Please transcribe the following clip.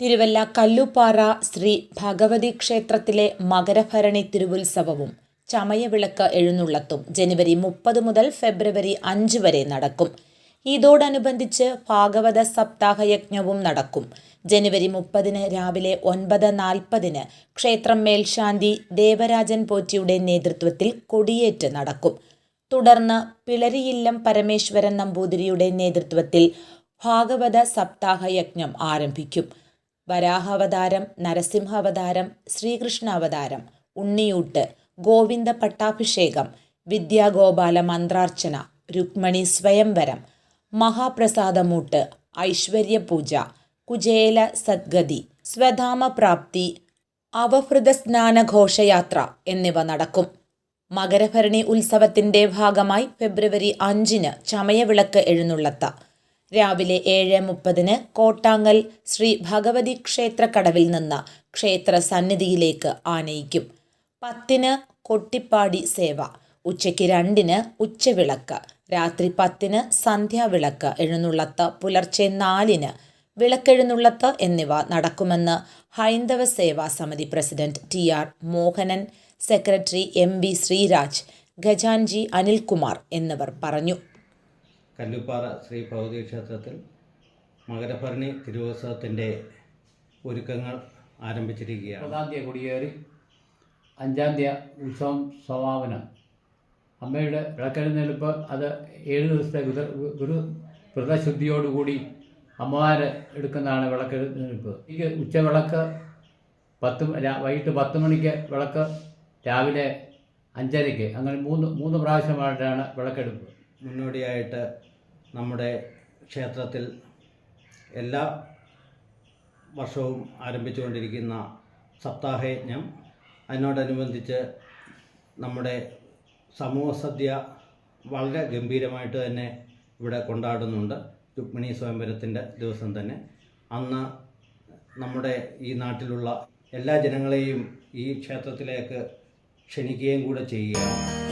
തിരുവല്ല കല്ലുപാറ ശ്രീ ഭഗവതി ക്ഷേത്രത്തിലെ മകരഭരണി തിരുവുത്സവവും ചമയവിളക്ക് എഴുന്നള്ളത്തും ജനുവരി മുപ്പത് മുതൽ ഫെബ്രുവരി അഞ്ച് വരെ നടക്കും. ഇതോടനുബന്ധിച്ച് ഭാഗവത സപ്താഹയജ്ഞവും നടക്കും. ജനുവരി മുപ്പതിന് രാവിലെ ഒൻപത് നാൽപ്പതിന് ക്ഷേത്രം മേൽശാന്തി ദേവരാജൻ പോറ്റിയുടെ നേതൃത്വത്തിൽ കൊടിയേറ്റ് നടക്കും. തുടർന്ന് പിളരിയില്ലം പരമേശ്വരൻ നമ്പൂതിരിയുടെ നേതൃത്വത്തിൽ ഭാഗവത സപ്താഹയജ്ഞം ആരംഭിക്കും. വരാഹാവതാരം നരസിംഹാവതാരം ശ്രീകൃഷ്ണാവതാരം ഉണ്ണിയൂട്ട് ഗോവിന്ദ പട്ടാഭിഷേകം വിദ്യാഗോപാല മന്ത്രാർച്ചന രുക്മണി സ്വയംവരം മഹാപ്രസാദമൂട്ട് ഐശ്വര്യപൂജ കുചേല സദ്ഗതി സ്വധാമപ്രാപ്തി അവഹൃതസ്നാനഘോഷയാത്ര എന്നിവ നടക്കും. മകരഭരണി ഉത്സവത്തിന്റെ ഭാഗമായി ഫെബ്രുവരി അഞ്ചിന് ചമയവിളക്ക് എഴുന്നള്ളത്ത്. രാവിലെ ഏഴ് മുപ്പതിന് കോട്ടാങ്ങൽ ശ്രീ ഭഗവതി ക്ഷേത്ര കടവിൽ നിന്ന് ക്ഷേത്ര സന്നിധിയിലേക്ക് ആനയിക്കും. പത്തിന് കൊട്ടിപ്പാടി സേവ ഉച്ചയ്ക്ക് രണ്ടിന് ഉച്ചവിളക്ക് രാത്രി പത്തിന് സന്ധ്യാവിളക്ക് എഴുന്നള്ളത്ത് പുലർച്ചെ നാലിന് വിളക്കെഴുന്നള്ളത്ത് എന്നിവ നടക്കുമെന്ന് Haindava Seva Samiti president T R Mohanan secretary M B Sreeraj ഖജാൻജി Anilkumar എന്നിവർ പറഞ്ഞു. കല്ലുപ്പാറ ശ്രീ ഭഗവതി ക്ഷേത്രത്തിൽ മകരഭരണി തിരുവോത്സവത്തിന്റെ ഒരുക്കങ്ങൾ ആരംഭിച്ചിരിക്കുകയാണ്. ഒന്നാം തീയതി കൊടിയേറി അഞ്ചാം തീയതി ഉത്സവം സമാപനം. അമ്മയുടെ വിളക്കെഴുന്നേൽപ്പ് അത് ഏഴ് ദിവസത്തെ ഗുരു ഗുരു വ്രതശുദ്ധിയോടുകൂടി അമ്മമാർ എടുക്കുന്നതാണ് വിളക്കെഴുന്നേൽപ്പ്. ഈ ഉച്ചവിളക്ക് പത്ത് വൈകിട്ട് പത്ത് മണിക്ക് വിളക്ക് രാവിലെ അഞ്ചരയ്ക്ക്. അങ്ങനെ മൂന്ന് മൂന്ന് പ്രാവശ്യമായിട്ടാണ് വിളക്കെടുപ്പ്. മുന്നോടിയായിട്ട് നമ്മുടെ ക്ഷേത്രത്തിൽ എല്ലാ വർഷവും ആരംഭിച്ചുകൊണ്ടിരിക്കുന്ന സപ്താഹയജ്ഞം. അതിനോടനുബന്ധിച്ച് നമ്മുടെ സമൂഹ സദ്യ വളരെ ഗംഭീരമായിട്ട് തന്നെ ഇവിടെ കൊണ്ടാടുന്നുണ്ട്. രുക്മിണി സ്വയംവരത്തിന്റെ ദിവസം തന്നെ. അന്ന് നമ്മുടെ ഈ നാട്ടിലുള്ള എല്ലാ ജനങ്ങളെയും ഈ ക്ഷേത്രത്തിലേക്ക് ക്ഷണിക്കുകയും കൂടെ ചെയ്യുകയാണ്.